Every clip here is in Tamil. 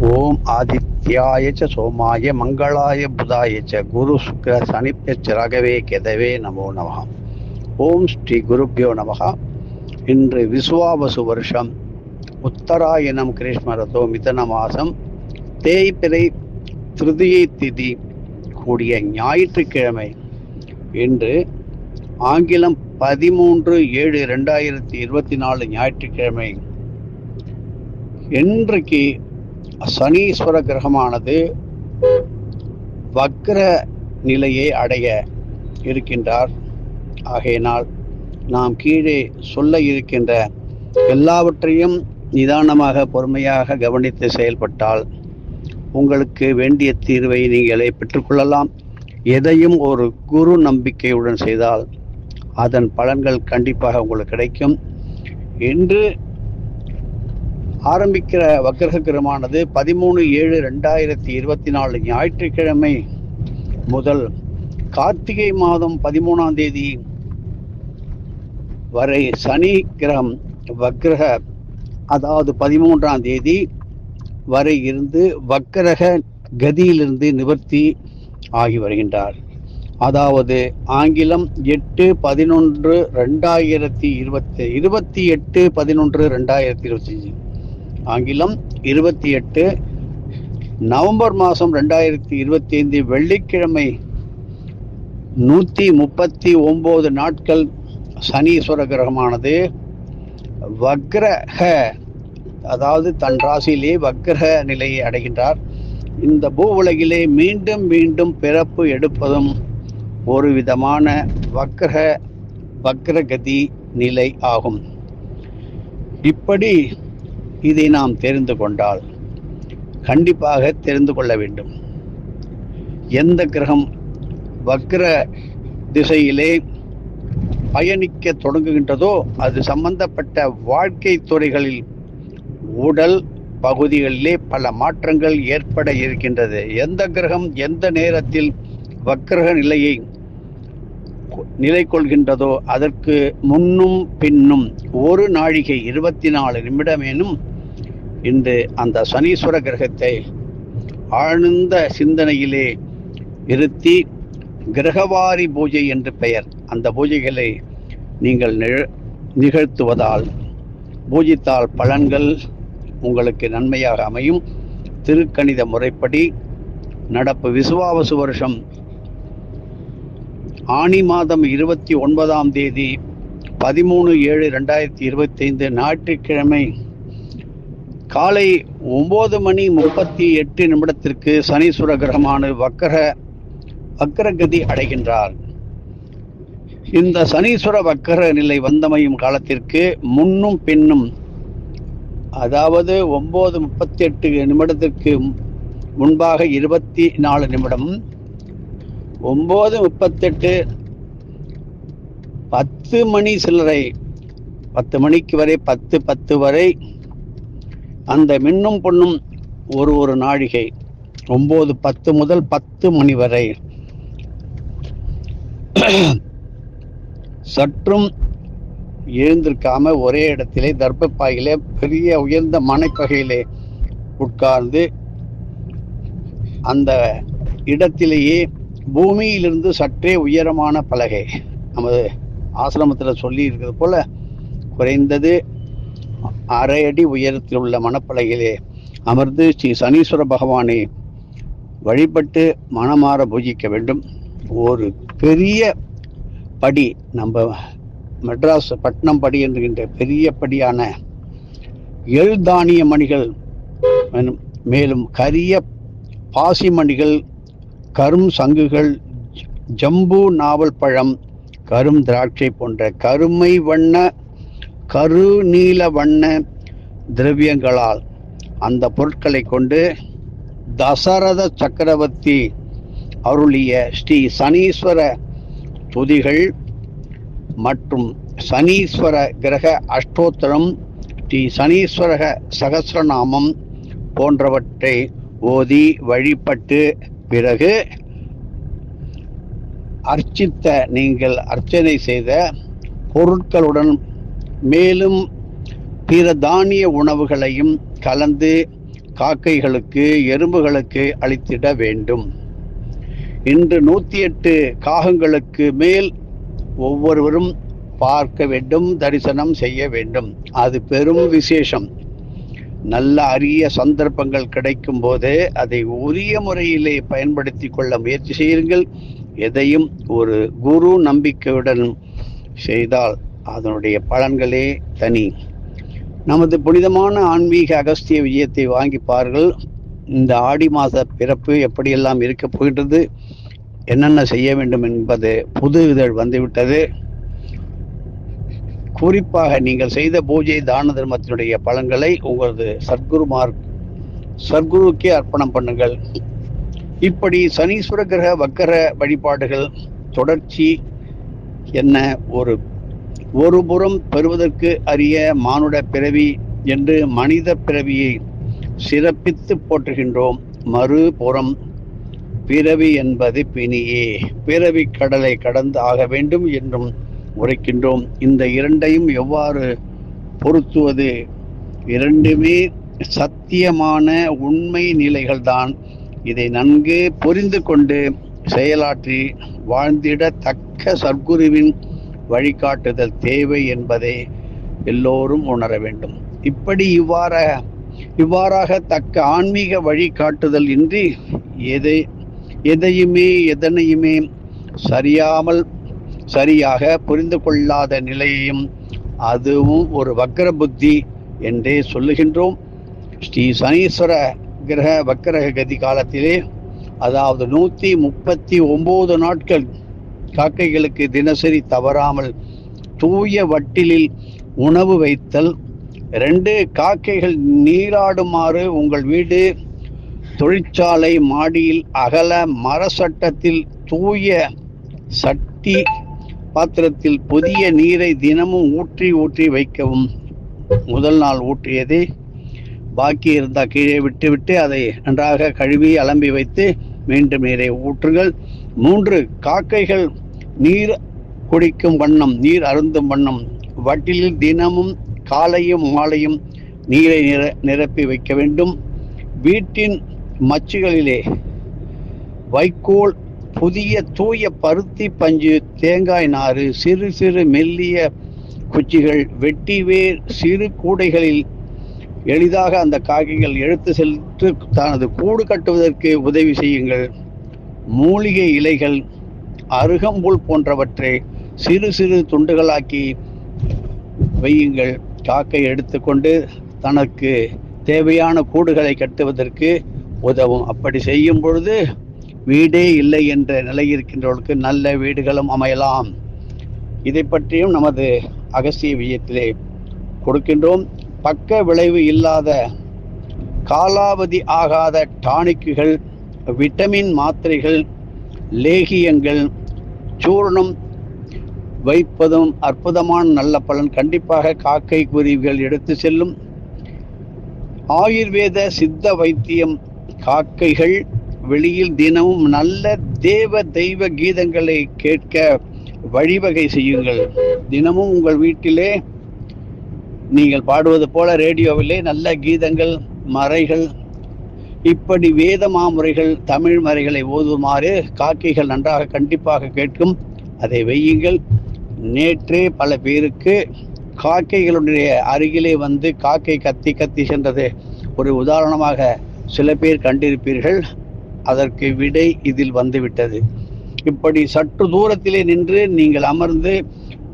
ஓம் ஆதித்யாய ச சோமாய மங்களாய புதாய ச குரு சுக்ர சனிப்பெச் ரகவே கெதவே நமோ நமகா ஓம் ஸ்ரீ குருப்பியோ நமகா இன்று விசுவாவசு வருஷம். உத்தராயணம் கிரீஷ்மரதோ மிதன மாசம். தேய்பிறை திருதியை திதி கூடிய ஞாயிற்றுக்கிழமை. இன்று ஆங்கிலம் பதிமூன்று ஏழு ரெண்டாயிரத்தி இருபத்தி நாலு ஞாயிற்றுக்கிழமை. இன்றைக்கு சனீஸ்வர கிரகமானது வக்ர நிலையை அடைய இருக்கின்றார். ஆகையினால் நாம் கீழே சொல்ல இருக்கின்ற எல்லாவற்றையும் நிதானமாக பொறுமையாக கவனித்து செயல்பட்டால் உங்களுக்கு வேண்டிய தீர்வை நீங்களே பெற்றுக்கொள்ளலாம் எதையும் ஒரு குரு நம்பிக்கையுடன் செய்தால் அதன் பலன்கள் கண்டிப்பாக உங்களுக்கு கிடைக்கும். இன்று ஆரம்பிக்கிற வக்கிரக கிரமானது பதிமூணு ஏழு ரெண்டாயிரத்தி இருபத்தி நாலு ஞாயிற்றுக்கிழமை முதல் கார்த்திகை மாதம் பதிமூணாம் தேதி வரை சனி கிரகம் வக்கிரக அதாவது பதிமூன்றாம் தேதி வரை இருந்து வக்கிரக கதியிலிருந்து நிவர்த்தி ஆகி வருகின்றார். அதாவது ஆங்கிலம் எட்டு பதினொன்று ரெண்டாயிரத்தி இருபத்தி இருபத்தி எட்டு பதினொன்று ரெண்டாயிரத்தி இருபத்தஞ்சு ஆங்கிலம் இருபத்தி எட்டு நவம்பர் மாதம் ரெண்டாயிரத்தி இருபத்தி ஐந்து வெள்ளிக்கிழமை நூற்றி முப்பத்தி ஒம்பது நாட்கள் சனீஸ்வர கிரகமானது. வக்ரக அதாவது தன் ராசியிலே வக்ரக நிலையை அடைகின்றார். இந்த பூ உலகிலே மீண்டும் மீண்டும் பிறப்பு எடுப்பதும் ஒரு விதமான வக்ரஹ வக்ரகதி நிலை ஆகும். இப்படி இதை நாம் தெரிந்து கொண்டால் கண்டிப்பாக தெரிந்து கொள்ள வேண்டும். எந்த கிரகம் வக்ர திசையிலே பயணிக்க தொடங்குகின்றதோ அது சம்பந்தப்பட்ட வாழ்க்கை துறைகளில் உடல் பகுதிகளிலே பல மாற்றங்கள் ஏற்பட இருக்கின்றது. எந்த கிரகம் எந்த நேரத்தில் வக்கிரக நிலையை நிலை கொள்கின்றதோ அதற்கு முன்னும் பின்னும் ஒரு நாழிகை இருபத்தி நாலு நிமிடமேனும் இன்று அந்த சனீஸ்வர கிரகத்தை ஆழ்ந்த சிந்தனையிலே இருத்தி கிரகவாரி பூஜை என்று பெயர். அந்த பூஜைகளை நீங்கள் நிகழ்த்துவதால் பூஜித்தால் பலன்கள் உங்களுக்கு நன்மையாக அமையும். திருக்கணித முறைப்படி நடப்பு விசுவாவசு வருஷம் ஆணி மாதம் இருபத்தி ஒன்பதாம் தேதி பதிமூணு ஏழு ரெண்டாயிரத்தி இருபத்தைந்து ஞாயிற்றுக்கிழமை காலை ஒம்பது மணி முப்பத்தி எட்டு நிமிடத்திற்கு சனீஸ்வர கிரகமான வக்கர வக்கரகதி அடைகின்றார். இந்த சனீஸ்வர வக்கர நிலை வந்தமையும் காலத்திற்கு முன்னும் பின்னும் அதாவது ஒம்பது முப்பத்தி எட்டு நிமிடத்திற்கு முன்பாக இருபத்தி நாலு நிமிடம் ஒன்பது முப்பத்தெட்டு பத்து மணி சில்லறை பத்து மணிக்கு வரை பத்து பத்து வரை அந்த மின்னும் பொண்ணும் ஒரு ஒரு நாழிகை ஒம்பது பத்து முதல் பத்து மணி வரை. சற்றும் எழுந்திருக்காம ஒரே இடத்திலே தர்ப்பப்பாயிலே பெரிய உயர்ந்த மனைப்பகையிலே உட்கார்ந்து அந்த இடத்திலேயே பூமியிலிருந்து சற்றே உயரமான பலகை நமது ஆசிரமத்தில் சொல்லி இருக்கிறது போல குறைந்தது அரை அடி உயரத்தில் உள்ள மணப்பலகையிலே அமர்ந்து ஸ்ரீ சனீஸ்வர பகவானை வழிபட்டு மனமாற பூஜிக்க வேண்டும். ஒரு பெரிய படி நம்ம மெட்ராஸ் பட்னம் படி என்கின்ற பெரிய படியான எழுதானிய மணிகள் மேலும் கரிய பாசி மணிகள் கரும் சங்குகள் ஜம்பு நாவல் பழம் கரும் திராட்சை போன்ற கருமை வண்ண கரு நீல வண்ண திரவியங்களால் அந்த பொருட்களை கொண்டு தசரத சக்கரவர்த்தி அருளிய ஸ்ரீ சனீஸ்வர துதிகள் மற்றும் சனீஸ்வர கிரக அஷ்டோத்திரம் ஸ்ரீ சனீஸ்வர சகசிரநாமம் போன்றவற்றை ஓதி வழிபட்டு பிறகு அர்ச்சித்த நீங்கள் அர்ச்சனை செய்த பொருட்களுடன் மேலும் பிற தானிய உணவுகளையும் கலந்து காக்கைகளுக்கு எறும்புகளுக்கு அளித்திட வேண்டும். இன்று நூற்றி எட்டு காகங்களுக்கு மேல் ஒவ்வொருவரும் பார்க்க வேண்டும் தரிசனம் செய்ய வேண்டும். அது பெரும் விசேஷம். நல்ல அரிய சந்தர்ப்பங்கள் கிடைக்கும் போது அதை உரிய முறையிலே பயன்படுத்தி கொள்ள முயற்சி செய்யுங்கள். எதையும் ஒரு குரு நம்பிக்கையுடன் செய்தால் அதனுடைய பலன்களே தனி. நமது புனிதமான ஆன்மீக அகஸ்திய விஜயத்தை வாங்கி பாருங்கள். இந்த ஆடி மாத பிறப்பு எப்படியெல்லாம் இருக்க போகின்றது என்னென்ன செய்ய வேண்டும் என்பது புது இதழ் வந்துவிட்டது. குறிப்பாக நீங்கள் செய்த பூஜை தான தர்மத்தினுடைய பலன்களை உங்களது சத்குருமார் சத்குருக்கே அர்ப்பணம் பண்ணுங்கள். இப்படி சனீஸ்வர கிரக வக்கர வழிபாடுகள் தொடர்ச்சி என்ன ஒரு ஒருபுறம் பெறுவதற்கு அரிய மானுட பிறவி என்று மனித பிறவியை சிறப்பித்து போற்றுகின்றோம். மறுபுறம் பிறவி என்பது பிணியே. பிறவி கடலை கடந்து ஆக வேண்டும் என்றும் உரைக்கின்றோம். இந்த இரண்டையும் எவ்வாறு பொருத்துவது? இரண்டுமே சத்தியமான உண்மை நிலைகள்தான். இதை நன்கு புரிந்து கொண்டு செயலாற்றி வாழ்ந்திட தக்க சர்க்குருவின் வழிகாட்டுதல் தேவை என்பதை எல்லோரும் உணர வேண்டும். இப்படி இவ்வாற இவ்வாறாக தக்க ஆன்மீக வழிகாட்டுதல் இன்றி எதை எதையுமே எதனையுமே சரியாமல் சரியாக புரிந்து கொள்ளாத நிலையையும் அதுவும் ஒரு வக்கர புத்தி என்றே சொல்லுகின்றோம். ஸ்ரீ சனீஸ்வர கிரக வக்கரக கதி காலத்திலே அதாவது நூற்றி முப்பத்தி ஒம்பது நாட்கள் காக்கைகளுக்கு தினசரி தவறாமல் தூய வட்டிலில் உணவு வைத்தல். ரெண்டு காக்கைகள் நீராடுமாறு உங்கள் வீடு தொழிற்சாலை மாடியில் அகல மர சட்டத்தில் தூய சட்டி பாத்திரத்தில் புதிய நீரை தினமும் ஊற்றி ஊற்றி வைக்கவும். முதல் நாள் ஊற்றியதை. பாக்கி இருந்தால் கீழே விட்டுவிட்டு அதை நன்றாக கழுவி அலம்பி வைத்து மீண்டும் நீரை ஊற்றுங்கள். மூன்று காக்கைகள் நீர் குடிக்கும் வண்ணம் நீர் அருந்தும் வண்ணம் வட்டிலில் தினமும் காலையும் மாலையும் நீரை நிர நிரப்பி வைக்க வேண்டும். வீட்டின் மச்சுகளிலே வைக்கோல் புதிய தூய பருத்தி பஞ்சு தேங்காய் நாறு சிறு சிறு மெல்லிய குச்சிகள் வெட்டி வேர் சிறு கூடைகளில் எளிதாக அந்த காக்கைகள் எடுத்து சென்று தனது கூடு கட்டுவதற்கு உதவி செய்யுங்கள். மூலிகை இலைகள் அருகம்புல் போன்றவற்றை சிறு சிறு துண்டுகளாக்கி வையுங்கள். காக்கை எடுத்துக்கொண்டு தனக்கு தேவையான கூடுகளை கட்டுவதற்கு உதவும். அப்படி செய்யும் பொழுது வீடே இல்லை என்ற நிலை இருக்கின்றவர்களுக்கு நல்ல வீடுகளும் அமையலாம். இதை பற்றியும் நமது அகசிய விஜயத்திலே கொடுக்கின்றோம். பக்க விளைவு இல்லாத காலாவதி ஆகாத டானிக்குகள் விட்டமின் மாத்திரைகள் லேகியங்கள் சூரணம் வைப்பதும் அற்புதமான நல்ல பலன். கண்டிப்பாக காக்கை குருவிகள் எடுத்து செல்லும் ஆயுர்வேத சித்த வைத்தியம் காக்கைகள் வெளியில் தினமும் நல்ல தேவ தெய்வ கீதங்களை கேட்க வழிவகை செய்யுங்கள். தினமும் உங்கள் வீட்டிலே நீங்கள் பாடுவது போல ரேடியோவிலே நல்ல கீதங்கள் மறைகள் இப்படி வேத மாமுறைகள் தமிழ் மறைகளை ஓதுமாறு காக்கைகள் நன்றாக கண்டிப்பாக கேட்கும். அதை வையுங்கள். நேற்றே பல பேருக்கு காக்கைகளுடைய அருகிலே வந்து காக்கை கத்தி கத்தி சென்றது ஒரு உதாரணமாக சில பேர் கண்டிருப்பீர்கள். அதற்கு விடை இதில் வந்துவிட்டது. இப்படி சற்று தூரத்திலே நின்று நீங்கள் அமர்ந்து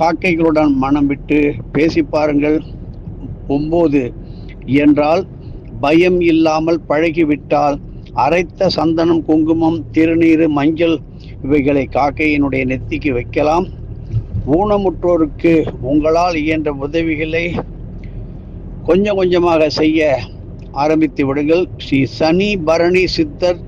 காக்கைகளுடன் மனம் விட்டு பேசி பாருங்கள். ஒம்போது என்றால் பயம் இல்லாமல் பழகிவிட்டால் அரைத்த சந்தனம் குங்குமம் திருநீர் மஞ்சள் இவைகளை காக்கையினுடைய நெத்திக்கு வைக்கலாம். ஊனமுற்றோருக்கு உங்களால் இயன்ற உதவிகளை கொஞ்சம் கொஞ்சமாக செய்ய ஆரம்பித்து விடுங்கள். ஸ்ரீ சனி பரணி சித்தர்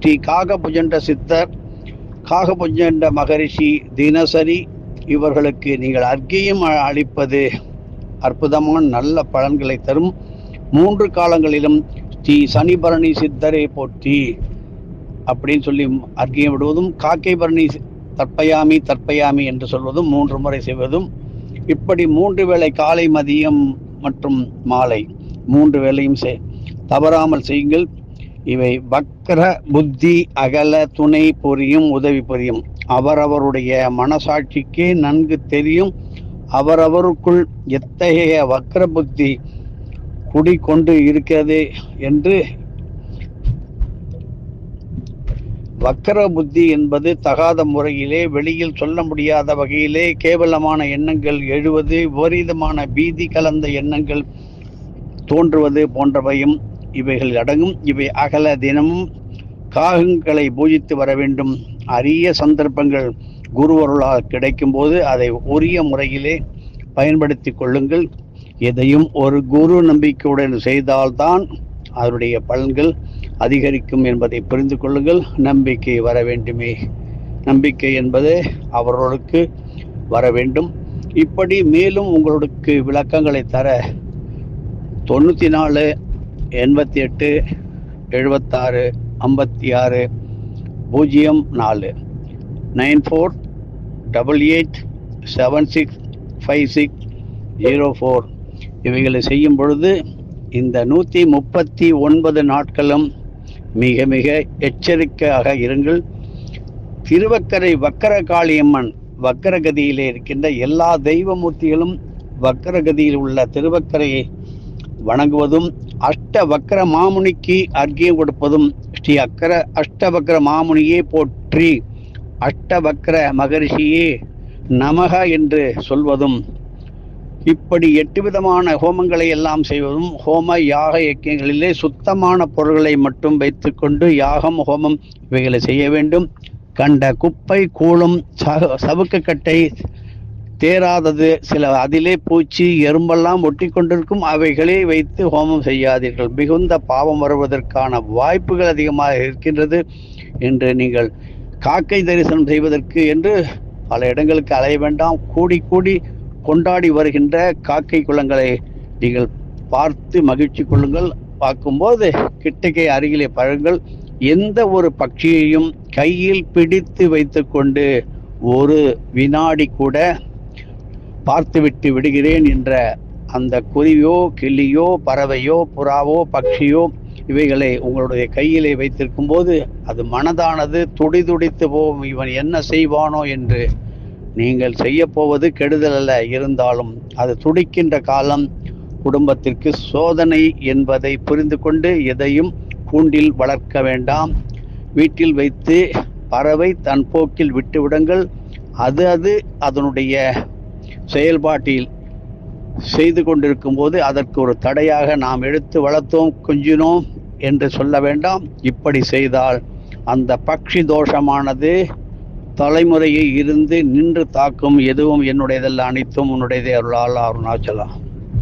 ஸ்ரீ காகபுஜண்ட சித்தர் காகபுஜண்ட மகரிஷி தினசரி இவர்களுக்கு நீங்கள் அர்க்கியம் அளிப்பது அற்புதமான நல்ல பலன்களை தரும். மூன்று காலங்களிலும் ஸ்ரீ சனிபரணி சித்தரை போற்றி அப்படின்னு சொல்லி அர்க்கியம் விடுவதும் காக்கை பரணி தற்பயாமி தற்பயாமி என்று சொல்வதும் மூன்று முறை செய்வதும் இப்படி மூன்று வேளை காலை மதியம் மற்றும் மாலை மூன்று வேளையும் செய் தவறாமல் செய்யுங்கள். இவை வக்கர புத்தி அகல துணை புரியும் உதவி புரியும். அவரவருடைய மனசாட்சிக்கே நன்கு தெரியும். அவரவருக்குள் எத்தகைய வக்கர புத்தி குடிக்கொண்டு இருக்கிறது என்று வக்கர புத்தி என்பது தகாத முறையிலே வெளியில் சொல்ல முடியாத வகையிலே கேவலமான எண்ணங்கள் எழுவது விபரீதமான பீதி கலந்த எண்ணங்கள் தோன்றுவது போன்றவையும் இவைகள் அடங்கும். இவை அகல தினமும் காகங்களை பூஜித்து வர வேண்டும். அரிய சந்தர்ப்பங்கள் குருவருளால் கிடைக்கும் போது அதை உரிய முறையிலே பயன்படுத்தி கொள்ளுங்கள். எதையும் ஒரு குரு நம்பிக்கையுடன் செய்தால்தான் அதனுடைய பலன்கள் அதிகரிக்கும் என்பதை புரிந்து கொள்ளுங்கள். நம்பிக்கை வர வேண்டுமே. நம்பிக்கை என்பது அவர்களுக்கு வர வேண்டும். இப்படி மேலும் உங்களுக்கு விளக்கங்களை தர தொண்ணூற்றி நாலு எண்பத்தி எட்டு எழுபத்தாறு ஐம்பத்தி ஆறு பூஜ்ஜியம் நாலு. Nine four double eight seven six five six zero four. இவைகளை செய்யும் பொழுது இந்த நூற்றி முப்பத்தி ஒன்பது நாட்களும் மிக மிக எச்சரிக்கையாக இருங்கள். திருவக்கரை வக்கரகாளியம்மன் வக்கரகதியிலே இருக்கின்ற எல்லா தெய்வமூர்த்திகளும் வக்கரகதியில் உள்ள திருவக்கரையை வணங்குவதும் அஷ்ட வக்கர மாமுனிக்கு அர்க்கியம் கொடுப்பதும் ஸ்ரீ அக்கர அஷ்டவக்கர மாமுனியே போற்றி அஷ்டவக்கர மகரிஷியே நமக என்று சொல்வதும் இப்படி எட்டு விதமான ஹோமங்களை எல்லாம் செய்வதும் ஹோம யாக யக்கியங்களிலே சுத்தமான பொருள்களை மட்டும் வைத்துக்கொண்டு யாகம் ஹோமம் இவைகளை செய்ய வேண்டும். கண்ட குப்பை கூளம் சக சவுக்குக்கட்டை தேராதது சில அதிலே பூச்சி எறும்பெல்லாம் ஒட்டி கொண்டிருக்கும் அவைகளை வைத்து ஹோமம் செய்யாதீர்கள். மிகுந்த பாவம் வருவதற்கான வாய்ப்புகள் அதிகமாக இருக்கின்றது என்று நீங்கள் காக்கை தரிசனம் செய்வதற்கு என்று பல இடங்களுக்கு அலைய வேண்டாம். கூடி கூடி கொண்டாடி வருகின்ற காக்கை குளங்களை நீங்கள் பார்த்து மகிழ்ச்சி கொள்ளுங்கள். பார்க்கும்போது கிட்டக்கை அருகிலே பழங்கள். எந்த ஒரு பட்சியையும் கையில் பிடித்து வைத்துக்கொண்டு ஒரு வினாடி கூட பார்த்துவிட்டு விடுகிறேன் என்ற அந்த குருவியோ கிளியோ பறவையோ புறாவோ பட்சியோ இவைகளை உங்களுடைய கையிலே வைத்திருக்கும் போது அது மனதானது துடிதுடித்து போகும். இவன் என்ன செய்வானோ என்று நீங்கள் செய்ய போவது கெடுதல் அல்ல. இருந்தாலும் அது துடிக்கின்ற காலம் குடும்பத்திற்கு சோதனை என்பதை புரிந்து கொண்டு எதையும் கூண்டில் வளர்க்க வேண்டாம். வீட்டில் வைத்து பறவை தன் போக்கில் விட்டுவிடுங்கள் அது அது அதனுடைய செயல்பாட்டில் செய்து கொண்டிருக்கும் போது அதற்கு ஒரு தடையாக நாம் எடுத்து வளர்த்தோம் கொஞ்சினோம் என்று சொல்ல வேண்டாம். இப்படி செய்தால் அந்த பக்ஷி தோஷமானது தலைமுறையை இருந்து நின்று தாக்கும் எதுவும் என்னுடையதல்ல அனைத்தும் உன்னுடையதே அருளால் அருணாச்சலம்